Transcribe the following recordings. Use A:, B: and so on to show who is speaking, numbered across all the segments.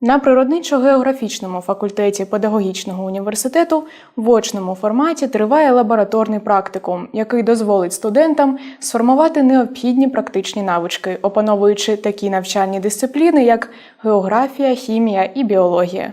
A: На природничо-географічному факультеті педагогічного університету в очному форматі триває лабораторний практикум, який дозволить студентам сформувати необхідні практичні навички, опановуючи такі навчальні дисципліни, як географія, хімія і біологія.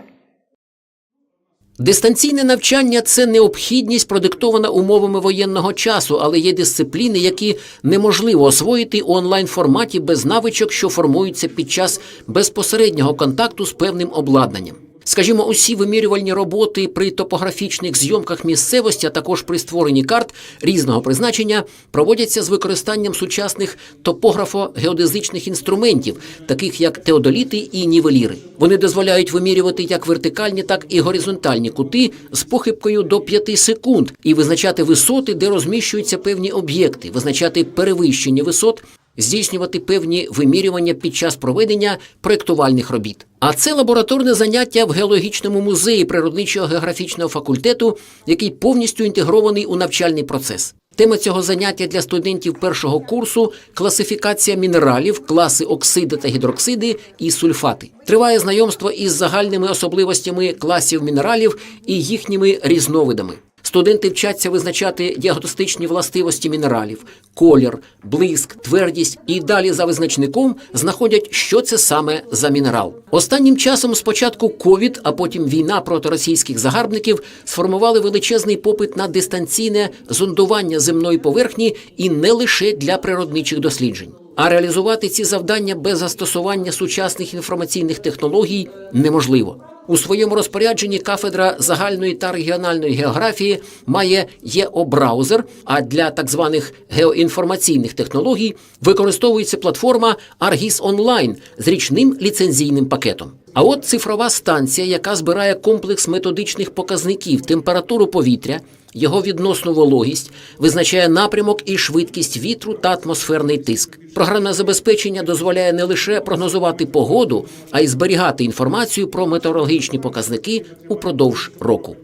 B: Дистанційне навчання це необхідність, продиктована умовами воєнного часу, але є дисципліни, які неможливо освоїти у онлайн форматі без навичок, що формуються під час безпосереднього контакту з певним обладнанням. Скажімо, усі вимірювальні роботи при топографічних зйомках місцевості, а також при створенні карт різного призначення проводяться з використанням сучасних топографо-геодезичних інструментів, таких як теодоліти і нівеліри. Вони дозволяють вимірювати як вертикальні, так і горизонтальні кути з похибкою до 5 секунд і визначати висоти, де розміщуються певні об'єкти, визначати перевищення висот здійснювати певні вимірювання під час проведення проєктувальних робіт. А це лабораторне заняття в геологічному музеї природничого географічного факультету, який повністю інтегрований у навчальний процес. Тема цього заняття для студентів першого курсу класифікація мінералів, класи оксиди та гідроксиди і сульфати. Триває знайомство із загальними особливостями класів мінералів і їхніми різновидами. Студенти вчаться визначати діагностичні властивості мінералів, колір, блиск, твердість і далі за визначником знаходять, що це саме за мінерал. Останнім часом спочатку ковід, а потім війна проти російських загарбників сформували величезний попит на дистанційне зондування земної поверхні і не лише для природничих досліджень. А реалізувати ці завдання без застосування сучасних інформаційних технологій неможливо. У своєму розпорядженні кафедра загальної та регіональної географії має ЄО-браузер, а для так званих геоінформаційних технологій використовується платформа Argis Online з річним ліцензійним пакетом. А от цифрова станція, яка збирає комплекс методичних показників, температуру повітря, його відносну вологість, визначає напрямок і швидкість вітру та атмосферний тиск. Програмне забезпечення дозволяє не лише прогнозувати погоду, а й зберігати інформацію про метеорологічні показники упродовж року.